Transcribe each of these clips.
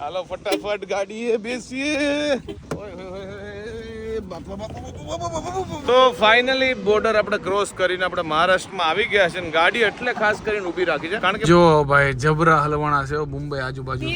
હાલો ફટાફટ ગાડીએ બેસીએ. ઓય, ઓય, ઓય, ઓય, બાપા, બાપા, બાપા, બાપા, બાપા, બાપા. તો ફાઇનલી બોર્ડર આપણે ક્રોસ કરીને આપણે મહારાષ્ટ્રમાં આવી ગયા છે અને ગાડી એટલે ખાસ કરીને ઊભી રાખી છે. કારણ કે જો ભાઈ જબરા હલવાણા છે મુંબઈ આજુબાજુ.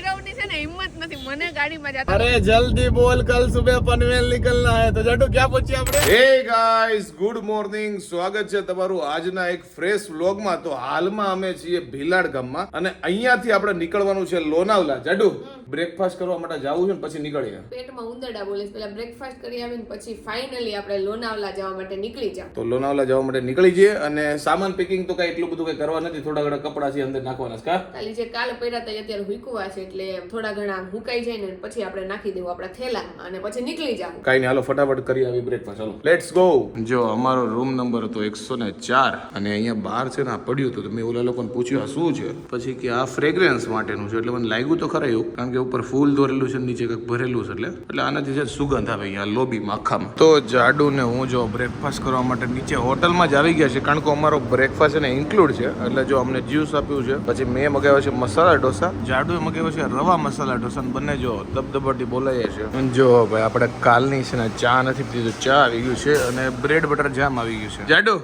હિંમત નથી મને ગાડીમાં જતા અરે જલ્દી બોલ કલ સુબહ પનવેલ નીકળના હે. તો જટુ ક્યાં પહોંચી આપણે? હે ગાઈસ ગુડ મોર્નિંગ. સ્વાગત છે તમારું આજના એક ફ્રેશ વ્લોગમાં. તો હાલમાં અમે છીએ ભીલાડ ગામમાં અને અહીંયાથી આપણે નીકળવાનું છે લોનાવલા. જાડુ બ્રેકફાસ્ટ કરવા માટે જવું છે ને પછી નીકળીએ. પેટમાં ઉંદરડા બોલે છે. પેલા બ્રેકફાસ્ટ કરી આવીને પછી ફાઇનલી આપણે લોનાવલા જવા માટે નીકળી જાવ તો લોનાવલા જવા માટે નીકળી જઈએ અને સામાન પેકિંગ તો કઈ એટલું બધું કઈ કરવા નથી. થોડા ઘણા કપડા છે અંદર નાખવાના છે કા? ખાલી જે કાલ પહેર્યા હતા અત્યારે હુકવા છે એટલે થોડા ઘણા હુકાઈ જાય ને પછી આપણે નાખી દેવું આપણા થેલામાં અને પછી નીકળી જાવ. કાઈ નહીં હાલો ફટાફટ કરી આવી બ્રેકફાસ્ટ ચાલો લેટ્સ ગો જો અમારો રૂમ નંબર હતો એકસો ને ચાર અને અહીંયા બહાર છે ને આ પડ્યું હતું તો મેં ઓલા લોકોને પૂછ્યું આ શું છે? પછી કે આ ફ્રેગ્રન્સ માટેનું છે એટલે મને લાગ્યું તો ખરા એવું કારણ કે ઉપર ફૂલ દોરેલું છે નીચે કંઈક ભરેલું છે એટલે એટલે આનાથી છે સુગંધ આવે અહીંયા લોબીમાં આખામાં તો જાડુ ને હું જો બ્રેકફાસ્ટ કરવા માટે નીચે હોટલમાં જ આવી ગયા છે કારણ કે અમારો બ્રેકફાસ્ટ એને ઇન્ક્લુડ છે એટલે જો અમને જ્યુસ આપ્યું છે પછી મેં મગાવ્યો છે મસાલા ઢોસા જાડુએ મગાવ્યો છે રવા મસાલા. ઢોસા બંને જો દબદબાટી બોલાય છે જો ભાઈ, આપણે કાલની છે ને ચા નથી પીધી ચા આવી ગયું છે અને બ્રેડ બટર જામ આવી ગયું છે. જાડુ?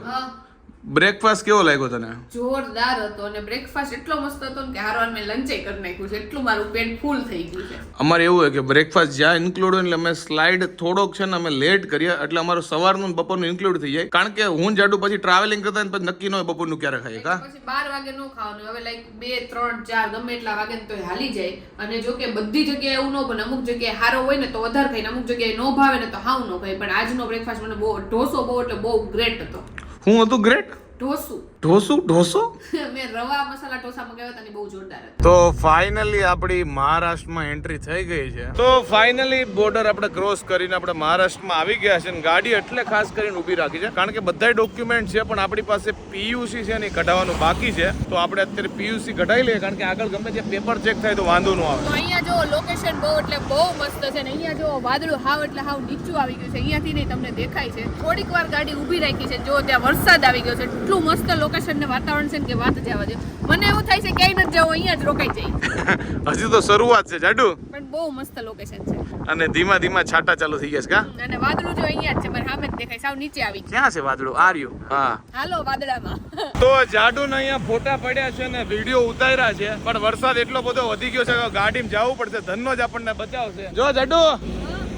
બ્રેકફાસ્ટ કેવો લાગ્યો તને? જોરદાર હતો અને બ્રેકફાસ્ટ એટલો મસ્ત હતો કે હારવાર મેં લંચે કરી નાખ્યું છે. એટલું મારું પેટ ફૂલ થઈ ગયું છે. અમારે એવું હોય કે બ્રેકફાસ્ટ જ્યાં ઇન્ક્લુડ હોય એટલે અમે સ્લાઇડ થોડોક છે ને અમે લેટ કરીએ એટલે અમારો સવારનું બપોરનું ઇન્ક્લુડ થઈ જાય. કારણ કે હું જાડું પછી ટ્રાવેલિંગ કરતા પછી નક્કી ન હોય બપોરનું ક્યારે ખાઈએ કા પછી બાર વાગે નો ખાવાનું. હવે લાઈક બે ત્રણ ચાર ગમે એટલા વાગે તો હાલી જાય. અને જો કે બધી જગ્યાએ એવું ન બને અમુક જગ્યાએ હારો હોય ને તો વધારે ખાઈને અમુક જગ્યાએ નો ભાવે ને તો હાવ નો ખાય પણ આજનો બ્રેકફાસ્ટ મને બહુ ઢોસો બહુ એટલે બહુ ગ્રેટ હતો. હું હતું ગ્રેટ? ઢોસું. ઢોસો? ઢોસો? મેં રવા મસાલા ઢોસા મંગાવ્યા હતા ને બહુ જોરદાર હતા. તો ફાઇનલી આપણી મહારાષ્ટ્રમાં એન્ટ્રી થઈ ગઈ છે. તો ફાઇનલી બોર્ડર આપણે ક્રોસ કરીને આપણે મહારાષ્ટ્રમાં આવી ગયા છે અને ગાડી એટલે ખાસ કરીને ઊભી રાખી છે. કારણ કે બધા ડોક્યુમેન્ટ છે પણ આપણી પાસે પીયુસી છે ને કઢાવવાનું બાકી છે. તો આપણે અત્યારે પીયુસી કઢાવી લઈએ કારણ કે આગળ ગમે તે પેપર ચેક થાય તો વાંધો ન આવે. તો અહીંયા જો લોકેશન બહુ એટલે બહુ મસ્ત છે ને અહીંયા જો વાદળું હાવ એટલે હાવ નીચું આવી ગયું છે. અહીંયાથી નહીં તમને દેખાય છે. થોડીક વાર ગાડી ઊભી રાખી છે જો ત્યાં વરસાદ આવી ગયો છે. એટલું મસ્ત લોકેશન ને વાતાવરણ છે ને કે વાત જવા દે. મને એવું થાય છે ક્યાંય ન જવું અહીંયા જ રોકાઈ જાય હજી તો શરૂઆત છે જાડુ? પણ બહુ મસ્ત લોકેશન છે. અને ધીમા ધીમા છાટા ચાલુ થઈ ગયા છે કા? અને વાદળું જો અહીંયા જ છે મારે સામે જ દેખાય સાવ નીચે આવી. ક્યાં છે વાદળું? આર્યું હા. હાલો વાદળામાં. તો જાડુ ને અહીંયા ફોટા પડ્યા છે ને વીડિયો ઉતાર્યા છે પણ વરસાદ એટલો બધો વધી ગયો છે કે ગાડીમાં જવું પડશે ધનનો જ આપણને બચાવશે જો જાડુ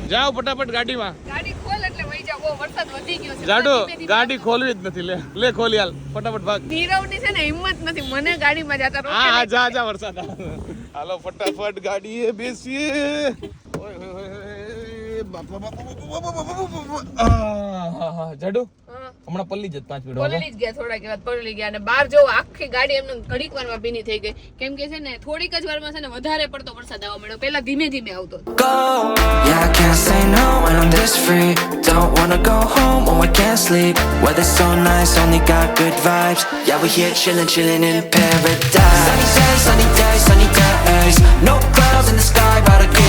જાઓ ફટાફટ ગાડીમાં. ગાડી ખોલ જાડુ ગાડી ખોલવી જ નથી લે. લે ખોલી હાલ. ફટાફટ ભાગ. નીરવની છે ને હિંમત નથી મને ગાડીમાં જતા રોકે હા હા જા જા વરસાદ હાલો ફટાફટ ગાડીએ બેસીએ. ઓય, ઓય, ઓય, બાપા, બાપા, બાપા, બાપા, બાપા, જાડુ. હમણાં પલ્લી જત પાંચ મિનિટ પલળી જ ગયા થોડાક વાર પલળી ગયા અને બહાર જો આખી ગાડી એમને ઘડીક વારમાં ભીની થઈ ગઈ કેમ કે છે ને થોડીક જ વારમાં છે ને વધારે પડતો વરસાદ આવવા માંડ્યો પહેલા ધીમે ધીમે આવતો હતો. go. Yeah, I can't say no when I'm this free. Don't wanna go home, oh, I can't sleep. Weather's so nice, only got good vibes. Yeah, we here chillin', chillin' in paradise. Sunny days, sunny days, sunny days. No clouds in the sky, about to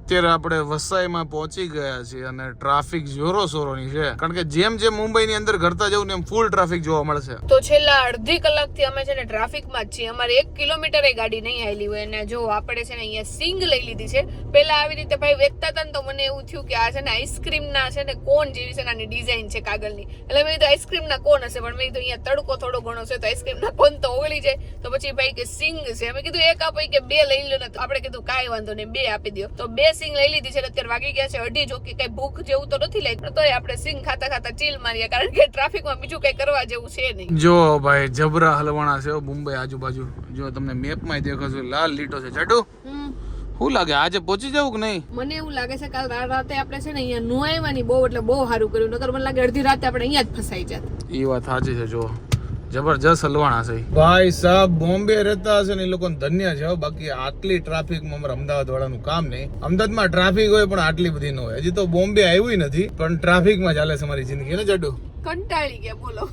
અત્યારે આપણે વસાઈમાં પહોંચી ગયા છીએ અને traffic જોરો સોરોની છે. કારણ કે જેમ જેમ મુંબઈની અંદર ઘરતા જવું એમ ફૂલ ટ્રાફિક જોવા મળશે. તો છેલ્લા અડધી કલાકથી અમે છે ને ટ્રાફિકમાં જ છીએ. અમારે એક કિલોમીટર એ ગાડી નહીં આવેલી હોય અને જો આપણે છે ને અહીંયા સિંગ લઈ લીધી છે પેલા આવી રીતે ભાઈ વેચતા હતા ને તો મને એવું થયું કે આ છે ને આઈસ્ક્રીમના છે ને કોણ જેવી છે ને આની ડિઝાઇન છે કાગળની. એટલે મેં કીધું આઈસ્ક્રીમના કોણ હશે, પણ મેં કીધું અહીંયા તડકો થોડો ઘણો છે તો આઈસ્ક્રીમના કોન તો ઓગળી જાય. તો પછી ભાઈ કે સિંગ છે. અમે કીધું એક આપો કે બે લઈ લો ને આપણે કીધું કાંઈ વાંધો નહીં, બે આપી દો તો બે સિંગ લઈ લીધી છે અત્યારે વાગી ગયા છે અઢી જો કે કઈ ભૂખ જેવું તો નથી લઈ તોય આપણે સિંગ ખાતા ખાતા ચીલ મારીએ કારણ કે ટ્રાફિકમાં બીજું કઈ કરવા જેવું છે નહીં. જો ભાઈ જબરા હલવાણા છે મુંબઈ આજુબાજુ. જો તમને મેપમાં છો લાલ લીટો છે. જાડુ. શું લાગે? આજે પહોંચી જવું કે નહીં? મને એવું લાગે છે કાલ રાતે આપણે છે ને અહીંયા નો આવ્યા બહુ એટલે બહુ સારું કર્યું. નકર મને લાગે અડધી રાતે આપણે અહીંયા જ ફસાઈ જાત. એ વાત સાચી છે જો. જબરજસ્ત હલવાણા છે. ભાઈ સાહેબ, બોમ્બે રહેતા હશે ને એ લોકોને ધન્ય છે બાકી આટલી ટ્રાફિકમાં અમારા અમદાવાદ વાળાનું કામ નહીં. અમદાવાદમાં ટ્રાફિક હોય પણ આટલી બધી ન હોય. હજી તો બોમ્બે આવ્યું નથી, પણ ટ્રાફિકમાં ચાલે છે અમારી જિંદગી. ને જડુ? કંટાળી ગયા, બોલો.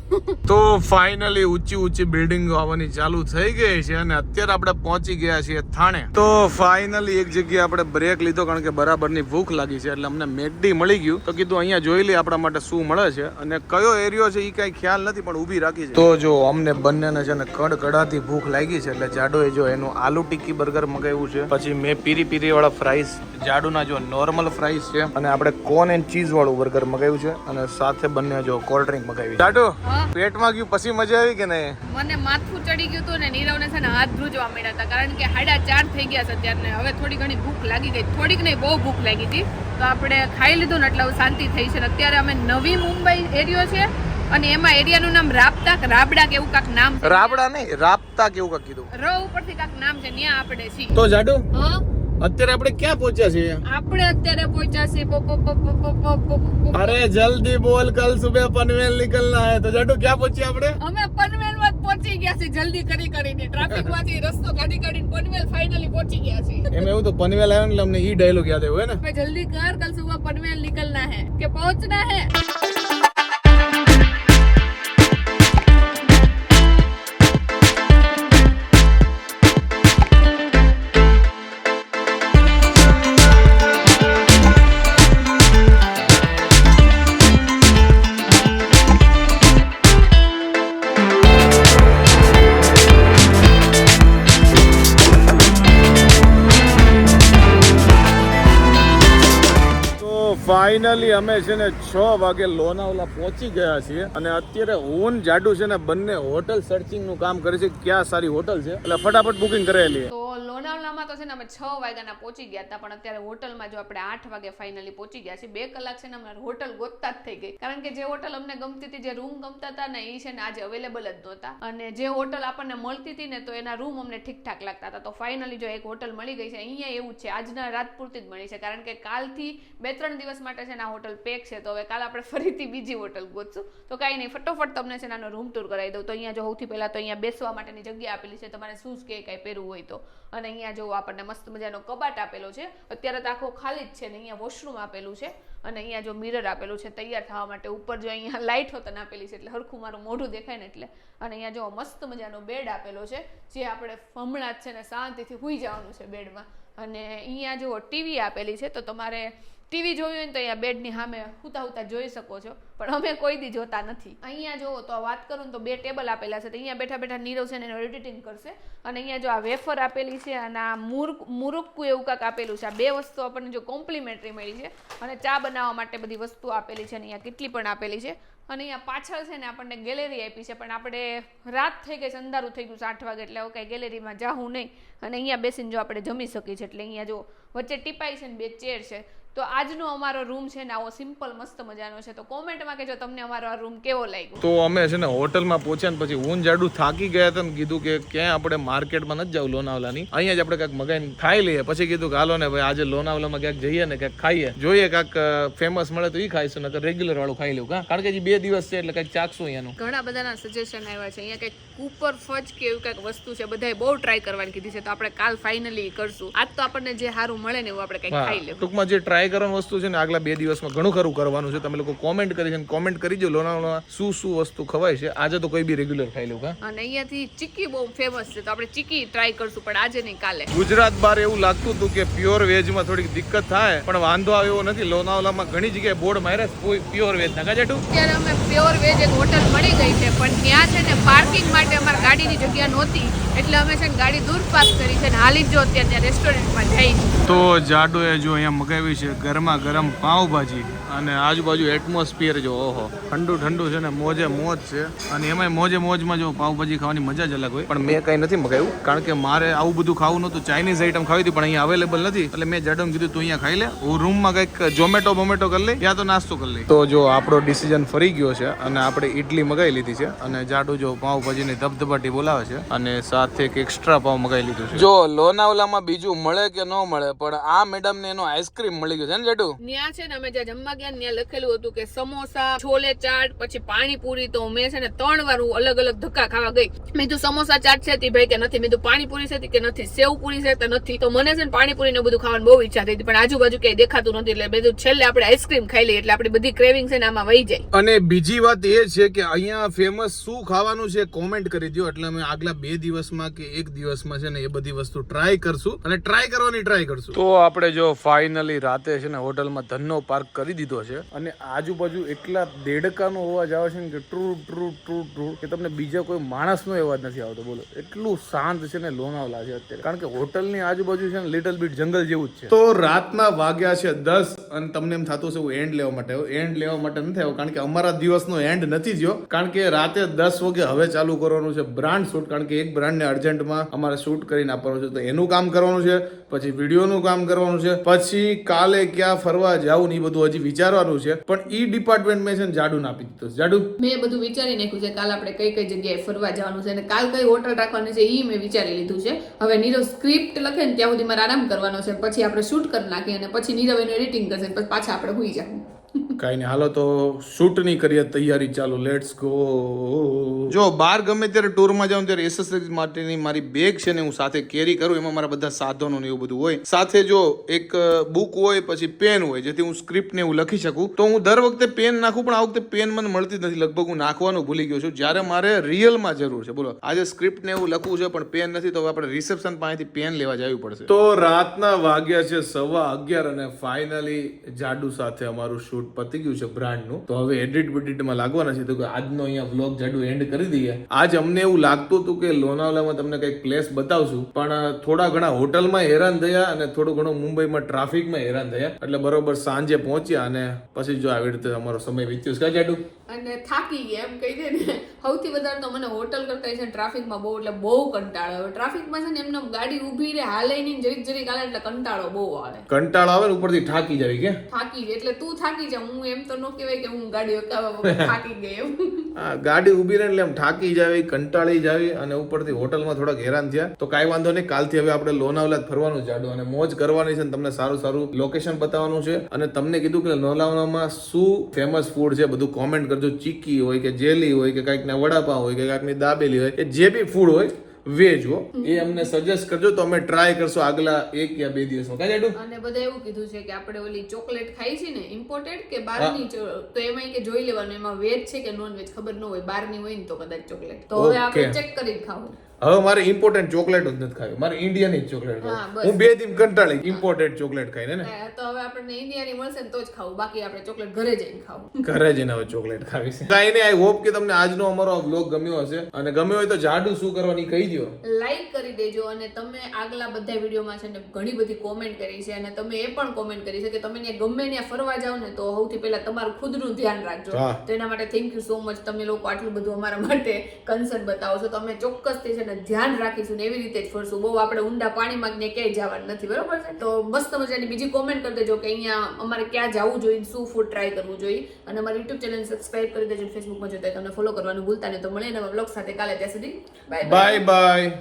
તો ફાઇનલી ઊંચી ઊંચી બિલ્ડિંગો આવવાની ચાલુ થઈ ગઈ છે અને અત્યારે આપણે પહોંચી ગયા છીએ થાણે. તો ફાઇનલી એક જગ્યાએ આપણે બ્રેક લીધો કારણ કે બરાબરની ભૂખ લાગી છે એટલે અમને મેકડી મળી ગયું. તો કીધું અહીંયા જોઈ લઈએ આપણા માટે શું મળે છે અને કયો એરિયો છે એ કઈ ખ્યાલ નથી, પણ ઊભી રાખી છે. તો જો અમને બંનેને છે ને કડકડાતી ભૂખ લાગી છે એટલે જાડોએ જો એનું આલુ ટિક્કી બર્ગર મગાવ્યું છે. પછી મેં પીરી પીરી વાળા ફ્રાઈસ જાડુના જો નોર્મલ ફ્રાઈસ છે. અને આપણે કોન એન્ડ ચીઝ વાળું બર્ગર મગાવ્યું છે અને સાથે બંને જો કોલ્ડ ડ્રિંક મગાવી જાડુ પેટમાં ગયું પછી મજા આવી કે નહીં? મને માથું ચડી ગયું હતું ને નીરવને છે ને હાથ ધ્રુજવા મળ્યા હતા. કારણ કે હાડા ચાર થઈ ગયા છે અત્યારને હવે થોડી ઘણી ભૂખ લાગી ગઈ. થોડીક નહીં બહુ ભૂખ લાગી હતી. તો આપણે ખાઈ લીધું ને એટલે શાંતિ થઈ છે અત્યારે અમે નવી મુંબઈ એરિયો છે અને એમાં એરિયાનું નામ રાપતાક રાબડા કેવું કાક નામ રાબડા નહીં રાપતા કેવું કાક કીધું. ર ઉપરથી કાક નામ છે ત્યાં આપણે છીએ. તો જાડુ? હા. અત્યારે આપણે ક્યાં પહોંચ્યા છીએ? આપણે અત્યારે પહોંચ્યા છીએ અરે જલ્દી બોલ કલ સુબે પનવેલ નીકળના હે. તો જાડુ ક્યાં પહોંચ્યા આપણે? અમે પનવેલમાં પહોંચી ગયા છીએ જલ્દી કરી કરીને. ટ્રાફિકમાંથી રસ્તો કાઢી કાઢીને પનવેલ ફાઇનલી પહોંચી ગયા છીએ. એમ એવું તો પનવેલ આવ્યો એટલે અમને ઈ ડાયલોગ યાદ આવ્યો હે ને? જલ્દી કર કલ સુબહ પનવેલ નીકળના હે. કે પહોંચના હે? ફાઇનલી અમે છે ને છ વાગે લોનાવલા પહોંચી ગયા છીએ અને અત્યારે ઓન જાડુ છે ને બંને હોટલ સર્ચિંગનું કામ કરે છે. ક્યાં સારી હોટલ છે? એટલે ફટાફટ બુકિંગ કરેલી તો લોનાવલામાં તો છે ને અમે છ વાગ્યાના પહોંચી ગયા હતા, પણ અત્યારે હોટલમાં જો આપણે આઠ વાગે ફાઇનલી પહોંચી ગયા છીએ. બે કલાક છે ને અમારે હોટલ ગોતતા જ થઈ ગઈ. કારણ કે જે હોટલ અમને ગમતી હતી, જે રૂમ ગમતા હતા ને એ છે ને આજે અવેલેબલ જ નહોતા. અને જે હોટલ આપણને મળતી હતી ને, તો એના રૂમ અમને ઠીકઠાક લાગતા હતા. તો ફાઇનલી જો એક હોટલ મળી ગઈ છે, અહીંયા એવું છે. આજના રાત પૂરતી જ મળી છે. કારણ કે કાલથી બે ત્રણ દિવસ માટે છે ને આ હોટલ પેક છે, તો હવે કાલ આપણે ફરીથી બીજી હોટલ ગોતશું. તો કાંઈ નહીં, ફટોફટ તમને છે ને આનો રૂમ ટૂર કરાવી દઉં. તો અહીંયા જો સૌથી પહેલાં તો અહીંયા બેસવા માટેની જગ્યા આપેલી છે, તમારે શૂઝ કે કાંઈ પહેરવું હોય તો. અને અહીંયા જો આપણને મસ્ત મજાનો કબાટ આપેલો છે, અત્યારે તો આખો ખાલી જ છે ને અહીંયા વોશરૂમ આપેલું છે. અને અહીંયા જો મિરર આપેલું છે, તૈયાર થવા માટે ઉપર જો અહીંયા લાઇટ હોતન આપેલી છે, એટલે હરખું મારું મોઢું દેખાય ને એટલે. અને અહીંયા જો મસ્ત મજાનો બેડ આપેલો છે, જે આપણે હમણાં જ છે ને શાંતિથી સૂઈ જવાનું છે બેડમાં અને અહીંયા જો ટીવી આપેલી છે, તો તમારે ટીવી જોયું હોય તો અહીંયા બેડની સામે હુતા હુતા જોઈ શકો છો. પણ અમે કોઈ દી જોતા નથી. અહીંયા જોવો તો વાત કરું તો બે ટેબલ આપેલા છે. તો અહીંયા બેઠા બેઠા નીરવ છે એનું એડિટિંગ કરશે. અને અહીંયા જો આ વેફર આપેલી છે અને આ મુરક મુરુક્કુ એવું કાંક આપેલું છે. આ બે વસ્તુ આપણને જો કોમ્પ્લિમેન્ટરી મળી છે. અને ચા બનાવવા માટે બધી વસ્તુ આપેલી છે અને અહીંયા કેટલી પણ આપેલી છે. અને અહીંયા પાછળ છે ને આપણને ગેલેરી આપી છે. પણ આપણે રાત થઈ ગઈ છે, અંધારું થઈ ગયું છે આઠ વાગે એટલે હવે કાંઈ ગેલેરીમાં જાઉં નહીં. અને અહીંયા બેસીને જો આપણે જમી શકીએ છીએ. એટલે અહીંયા જો વચ્ચે ટીપાઈ છે ને બે ચેર છે. તો આજનો અમારો રૂમ છે ને આવો સિમ્પલ મસ્ત મજાનો છે. તો કોમેન્ટમાં કહેજો તમને અમારો આ રૂમ કેવો લાગ્યો. તો અમે છે ને હોટલમાં પહોંચ્યા ને પછી ઊન જાડું થાકી ગયા હતા ને કીધું કે ક્યાં આપણે માર્કેટમાં નથી જવું લોનાવલાની. અહીંયા જ આપણે કાંઈક મગાઈને ખાઈ લઈએ. પછી કીધું કે હાલો ને ભાઈ આજે લોનાવલામાં ક્યાંક જઈએ ને ક્યાંક ખાઈએ. જોઈએ કાંઈક ફેમસ મળે તો એ ખાઈશું નકર રેગ્યુલર વાળું ખાઈ લઉં કા? કારણ કે હજી બે દિવસ છે એટલે કંઈક ચાખશું અહીંયાનું. ઘણા બધાના સજેશન આવ્યા છે. અહીંયા કંઈક કુપર ફજ કે એવું કંઈક વસ્તુ છે બધાએ બહુ ટ્રાય કરવાની કીધી છે. તો આપણે કાલ ફાઇનલી કરશું. આજ તો આપણને જે સારું મળે ને એવું આપણે કંઈક ખાઈ લઈએ લેવું. ટૂંકમાં જે ટ્રાય કરવાની વસ્તુ છે ને આગલા બે દિવસમાં ઘણું ખરું કરવાનું છે. તમે લોકો કોમેન્ટ કરી છે કોમેન્ટ કરી જો લોનાવલામાં શું શું વસ્તુ ખવાય છે? આજે તો કોઈ બી રેગ્યુલર ખાઈ લઉં કા અને અહીંયાથી ચીકી બહુ ફેમસ છે. તો આપણે ચીકી ટ્રાય કરશું પણ આજે નહીં કાલે. ગુજરાત બાર એવું લાગતું હતું કે પ્યોર વેજમાં થોડીક દિક્કત થાય પણ વાંધો આવે એવો નથી. લોનાવલામાં ઘણી જગ્યાએ બોર્ડ માર્યા પ્યોર વેજ ના કાજેટું અત્યારે અમે પ્યોર વેજ એક હોટલ મળી ગઈ છે પણ ત્યાં છે ને પાર્કિંગ માટે અમારી ગાડીની જગ્યા નહોતી. એટલે અમે છે ને ગાડી દૂર પાસ કરી છે ને હાલી જ જો અત્યારે ત્યાં રેસ્ટોરન્ટમાં જઈ. તો જાડોએ જો અહીંયા મગાવી છે ગરમા ગરમ પાઉંભાજી. અને આજુબાજુ એટમોસ્ફિયર જો, ઓહો. ઠંડુ ઠંડુ છે ને, મોજે મોજ છે. અને એમાંય મોજે મોજમાં જો પાવભાજી ખાવાની મજા જ અલગ હોય. પણ મેં કંઈ નથી મગાવ્યું, કારણ કે મારે આવું બધું ખાવું નહોતું. ચાઇનીઝ આઈટમ ખાવી હતી, પણ અહીંયા અવેલેબલ નથી. એટલે મેં જડમ કીધું, તું અહીંયા ખાઈ લે. હું રૂમમાં કંઈક ઝોમેટો બોમેટો કરી લઈ, યા તો નાસ્તો કરી લઈ. તો જો આપણો ડિસિઝન ફરી ગયો છે, અને આપણે ઇડલી મગાવી લીધી છે, અને જાડુ જો પાવભાજીની ધબધબાટી બોલાવે છે, અને સાથે એક એક્સ્ટ્રા પાવ મગાવી લીધું છે. જો લોનાવલામાં બીજું મળે કે ન મળે, પણ આ મેડમને એનો આઈસ્ક્રીમ મળી ગયો છે ને જાડુ? ત્યાં છે ને, અમે જ્યાં જમવા ગયા ને ત્યાં લખેલું હતું કે સમોસા છોલે ચાટ પછી પાણીપુરી તો મેં છે ને ત્રણ વાર હું અલગ અલગ ધક્કા ખાવા ગઈ. મેં તો સમોસા ચાટ છે તે ભાઈ કે નથી? મેં તો પાણીપુરી છે કે નથી? સેવ પૂરી છે તો નથી. તો મને છે ને પાણીપુરી ને બધું ખાવાની બહુ ઈચ્છા થઈ હતી પણ આજુબાજુ ક્યાંય દેખાતું નથી એટલે બધું છેલ્લે આપણે આઈસ્ક્રીમ ખાઈ લઈએ એટલે આપણી બધી ક્રેવિંગ છે ને આમાં વહી જાય. અને બીજી વાત એ છે કે અહીંયા ફેમસ શું ખાવાનું છે કોમેન્ટ કરી દો એટલે અમે આગલા બે દિવસમાં કે એક દિવસમાં છે ને એ બધી વસ્તુ ટ્રાય કરશું અને ટ્રાય કરવાની ટ્રાય કરશું. તો આપણે જો ફાઇનલી રાતે છે ને હોટલમાં ધનનો પાર્ક કરી દીધો છે. અને આજુબાજુ એટલા દેડકાનો અવાજ આવે છે ને કે ટ્રુ ટ્રુ ટ્રુ ટ્રુ કે તમને બીજા કોઈ માણસનો અવાજ નથી આવતો. બોલો. એટલું શાંત છે ને લોનાવલા છે અત્યારે. કારણ કે હોટલની આજુબાજુ છે ને લિટલ બીટ જંગલ જેવું જ છે. તો રાતના વાગ્યા છે દસ અને તમને એમ થતું છે હું એન્ડ લેવા માટે એન્ડ લેવા માટે નથી આવ્યો, કારણ કે અમારા દિવસનો એન્ડ નથી થયો. કારણ કે રાતે દસ વાગે હવે ચાલુ કરવાનું છે બ્રાન્ડ શૂટ કારણ કે એક બ્રાન્ડને અર્જન્ટમાં અમારે શૂટ કરીને આપવાનું છે. તો એનું કામ કરવાનું છે, પછી વિડીયોનું કામ કરવાનું છે, પછી કાલે ક્યાં ફરવા જવું ને એ બધું હજી વિચારવાનું છે, પણ ઈ ડિપાર્ટમેન્ટ મેં છે ને જાડુ ના આપી દીધું. જાડુ મેં બધું વિચારી નાખ્યું છે, કાલ આપણે કઈ કઈ જગ્યાએ ફરવા જવાનું છે અને કાલ કઈ હોટલ રાખવાની છે એ મેં વિચારી લીધું છે. હવે નીરવ સ્ક્રિપ્ટ લખે ને ત્યાં સુધી મારે આરામ કરવાનો છે, પછી આપણે શૂટ કરી નાખીએ અને પછી નીરવ એનું એડિટિંગ કરશે પછી પાછા આપણે હોઈ જાવ કાંઈ નહીં. હાલો તો શૂટની કરીએ તૈયારી ચાલુ. લેટ્સ ગો જો બહાર ગમે ત્યારે ટૂરમાં જાઉં ત્યારે એસેસરીઝ માટેની મારી બેગ છે ને હું સાથે કેરી કરું. એમાં મારા બધા સાધનો ને એવું બધું હોય. સાથે જો એક બુક હોય પછી પેન હોય જેથી હું સ્ક્રિપ્ટ ને એવું લખી શકું. તો હું દર વખતે પેન નાખું પણ આ વખતે પેન મને મળતી જ નથી. લગભગ હું નાખવાનું ભૂલી ગયો છું. જ્યારે મારે રિયલમાં જરૂર છે. બોલો. આજે સ્ક્રિપ્ટ ને એવું લખવું છે પણ પેન નથી તો આપણે રિસેપ્શન પાસેથી પેન લેવા જવું પડશે. તો રાતના વાગ્યા છે સવા અગિયાર અને ફાઇનલી જાડુ સાથે અમારું શૂટ પતી ગયું છે બ્રાન્ડનું તો હવે એડિટ બિડિટમાં લાગવાના છે. તો કે આજનો અહીંયા વ્લોગ જાડું એન્ડ કરી દઈએ. આજ અમને એવું લાગતું હતું કે લોનાવલામાં તમને કંઈક પ્લેસ બતાવશું. પણ થોડા ઘણા હોટલમાં હેરાન થયા અને થોડું ઘણું મુંબઈમાં ટ્રાફિકમાં હેરાન થયા. એટલે બરોબર સાંજે પહોંચ્યા અને પછી જો આવી રીતે અમારો સમય વીત્યો છે. જાડું? અને થાકી ગયા એમ કહી દે ને. સૌથી વધારે તો મને હોટલ કરતા છે ટ્રાફિકમાં બહુ એટલે બહુ કંટાળો આવે. ટ્રાફિકમાં છે ને એમને ગાડી ઊભી રહે હાલે નહીં જરીક જરીક હાલે એટલે કંટાળો બહુ આવે. કંટાળો આવે ને ઉપરથી થાકી જાય કે? થાકી જાય એટલે તું થાકી હું એમ તો ન કહેવાય કે હું ગાડી ઓકાવા થાકી ગઈ એમ. હા ગાડી ઊભી રહીને એટલે એમ થાકી જાવી કંટાળી જાવી અને ઉપરથી હોટલમાં થોડાક હેરાન થયા. તો કાંઈ વાંધો નહીં કાલથી હવે આપણે લોનાવલા ફરવાનું જાડું અને મોજ કરવાની છે અને તમને સારું સારું લોકેશન બતાવવાનું છે. અને તમને કીધું કે લોનાવલામાં શું ફેમસ ફૂડ છે બધું કોમેન્ટ કરજો. ચીકી હોય કે જેલી હોય કે કાંઈકના વડાપાવ હોય કે કાંઈકની દાબેલી હોય કે જે બી ફૂડ હોય વેજ હો એ અમને સજેસ્ટ કરજો તો અમે ટ્રાય કરશું આગલા એક યા બે દિવસમાં. કાંઈ જાડું? અને બધા એવું કીધું છે કે આપણે ઓલી ચોકલેટ ખાઈ છે ને ઇમ્પોર્ટેડ કે બહારની તો એમાં કે જોઈ લેવાનું એમાં વેજ છે કે નોન વેજ ખબર ન હોય બહારની હોય ને તો કદાચ ચોકલેટ. તો હવે આપણે ચેક કરીને ખાવું. હવે મારે ઇમ્પોર્ટન્ટ ચોકલેટ જ નથી ખાવી. મારે ઇન્ડિયાની જ ચોકલેટ હા, ખાવી હું બે દિન કંટાળી ઇમ્પોર્ટન્ટ ચોકલેટ ખાઈને ને? તો હવે આપણને ઇન્ડિયાની મળશે ને તો જ ખાવું. બાકી આપણે ચોકલેટ ઘરે જઈને ખાવું. ઘરે જઈને હવે ચોકલેટ ખાવી છે. કાઈ નહીં આઈ હોપ કે તમને આજનો અમારો વ્લોગ ગમ્યો હશે. અને ગમ્યો હોય તો જાડુ શું કરવાની કહી દો લાઈક કરી દેજો અને તમે આગલા બધા વિડીયોમાં છે ને ઘણી બધી કોમેન્ટ કરી છે અને તમે એ પણ કોમેન્ટ કરી છે કે તમે ત્યાં ગમે ત્યાં ફરવા જાવ ને તો સૌથી પહેલા તમારું ખુદનું ધ્યાન રાખજો. તો એના માટે થેન્ક યુ સો મચ તમે લોકો આટલું બધું અમારા માટે કન્સર્ન બતાવો છો. તો અમે ચોક્કસથી છે ને ધ્યાન રાખીશું ને એવી રીતે જ ફરશું. બહુ આપણે ઊંડા પાણીમાં ને ક્યાંય જવાનું નથી, બરોબર છે? તો મસ્ત મજાની બીજી કોમેન્ટ કરી દેજો કે અહીંયા અમારે ક્યાં જવું જોઈએ, શું ફૂડ ટ્રાય કરવું જોઈએ. અને અમારી યુટ્યુબ ચેનલ સબસ્ક્રાઈબ કરી દેજો ફેસબુકમાં જોતા તમને ફોલો કરવાનું ભૂલતા નહીં. તો મળે નવા બ્લોગ સાથે. કાલે ત્યાં સુધી બાય બાય